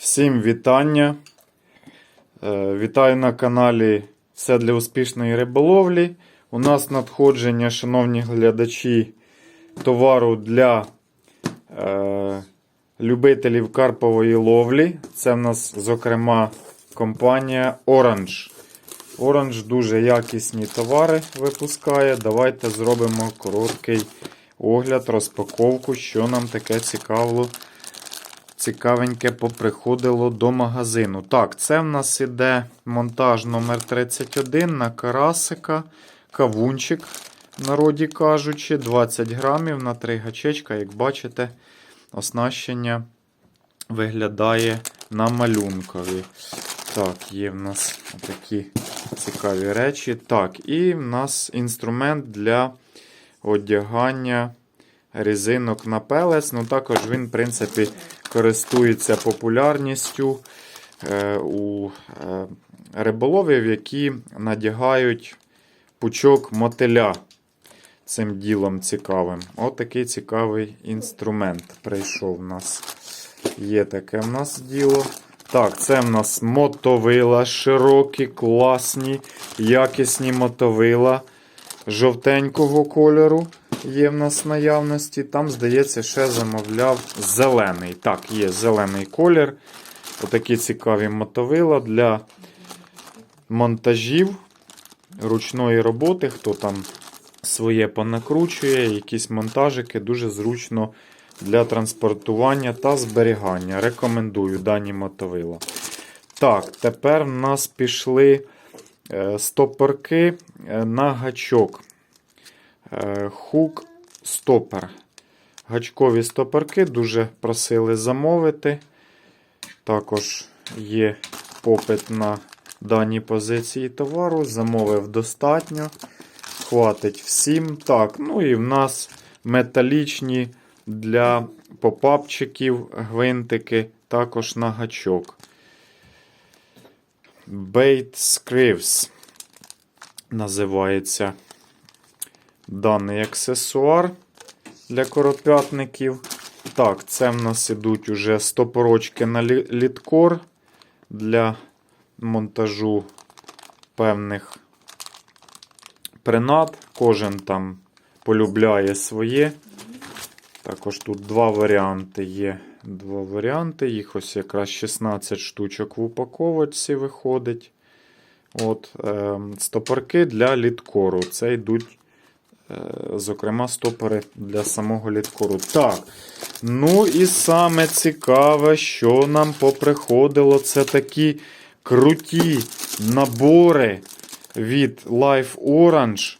Всім вітання. Е, Вітаю на каналі Все для успішної риболовлі. У нас надходження, шановні глядачі, товару для е, любителів карпової ловлі. Це в нас, зокрема, компанія Orange. Orange дуже якісні товари випускає. Давайте зробимо короткий огляд, розпаковку, що нам таке цікаво цікавеньке поприходило до магазину. Так, це в нас іде монтаж номер 31 на карасика, кавунчик, в народі кажучи, 20 грамів на 3 гачечка. Як бачите, оснащення виглядає на малюнкові. Так, є в нас такі цікаві речі. Так, і в нас інструмент для одягання резинок на пелець. Ну, також він, в принципі, користується популярністю е, у е, риболовів, які надягають пучок мотиля цим ділом цікавим. От такий цікавий інструмент прийшов в нас. Є таке в нас діло. Так, це в нас мотовила, широкі, класні, якісні мотовила жовтенького кольору є в нас наявності. Там, здається, ще замовляв зелений. Так, є зелений колір. Отакі цікаві мотовила для монтажів ручної роботи. Хто там своє понакручує, якісь монтажики дуже зручно для транспортування та зберігання. Рекомендую дані мотовила. Так, тепер в нас пішли е, стопорки е, на гачок. Е, Хук стопер. Гачкові стопорки дуже просили замовити. Також є попит на дані позиції товару. Замовив достатньо. Хватить всім. Так, ну і в нас металічні для попапчиків гвинтики, також на гачок. Bait Scrives називається даний аксесуар для коропятників. Так, це в нас ідуть уже стопорочки на лі- літкор для монтажу певних принад. Кожен там полюбляє своє. Також тут два варіанти є. Два варіанти. Їх ось якраз 16 штучок в упаковочці виходить. От, е, стопорки для літкору. Це йдуть Зокрема, стопори для самого літкору. Так. Ну і саме цікаве, що нам поприходило, це такі круті набори від Life Orange.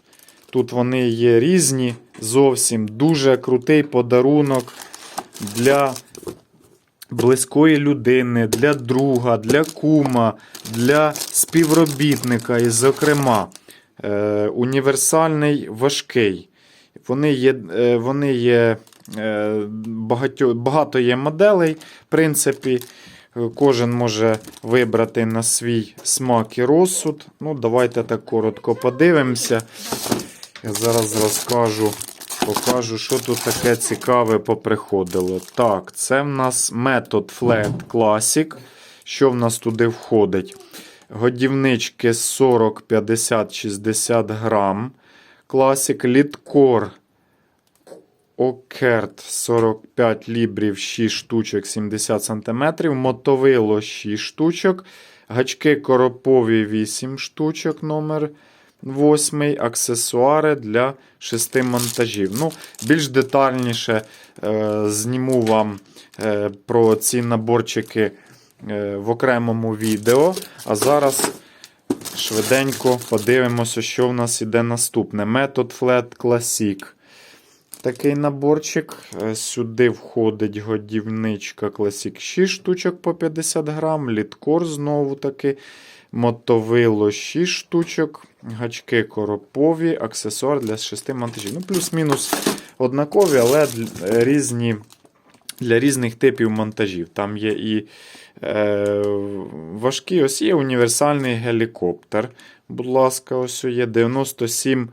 Тут вони є різні. Зовсім дуже крутий подарунок для близької людини, для друга, для кума, для співробітника. І, зокрема, е, універсальний важкий. Вони є, е, вони є е, багатьо, багато є моделей. В принципі, Е, кожен може вибрати на свій смак і розсуд. Ну, Давайте так коротко подивимося. Я зараз розкажу, покажу, що тут таке цікаве поприходило. Так, це в нас метод Flat Classic. Що в нас туди входить? Годівнички 40, 50, 60 грам. Класик літкор Окерт 45 лібрів 6 штучок 70 см. Мотовило 6 штучок. Гачки коропові 8 штучок номер 8. Аксесуари для 6 монтажів. Ну, Більш детальніше е, зніму вам е, про ці наборчики в окремому відео. А зараз швиденько подивимося, що в нас іде наступне. Метод Flat Classic. Такий наборчик. Е, Сюди входить годівничка Classic 6 штучок по 50 грам, літкор знову таки, мотовило 6 штучок, гачки коропові, аксесуар для 6 монтажів. Ну, плюс-мінус однакові, але різні, для різних типів монтажів. Там є і е, важкі, ось є універсальний гелікоптер. Будь ласка, ось є 97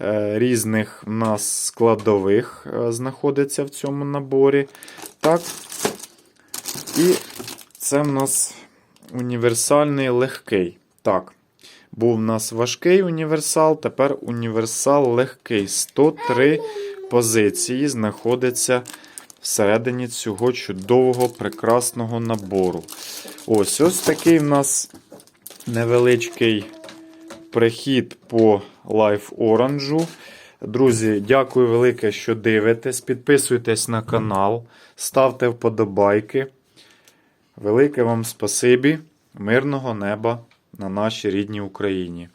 е, різних в нас складових е, знаходиться в цьому наборі. Так. І Це в нас універсальний легкий. Так. Був в нас важкий універсал, тепер універсал легкий. 103 позиції знаходиться всередині цього чудового, прекрасного набору. Ось ось такий в нас невеличкий прихід по Life Orange. Друзі, дякую велике, що дивитесь. Підписуйтесь на канал, ставте вподобайки. Велике вам спасибі, мирного неба на нашій рідній Україні.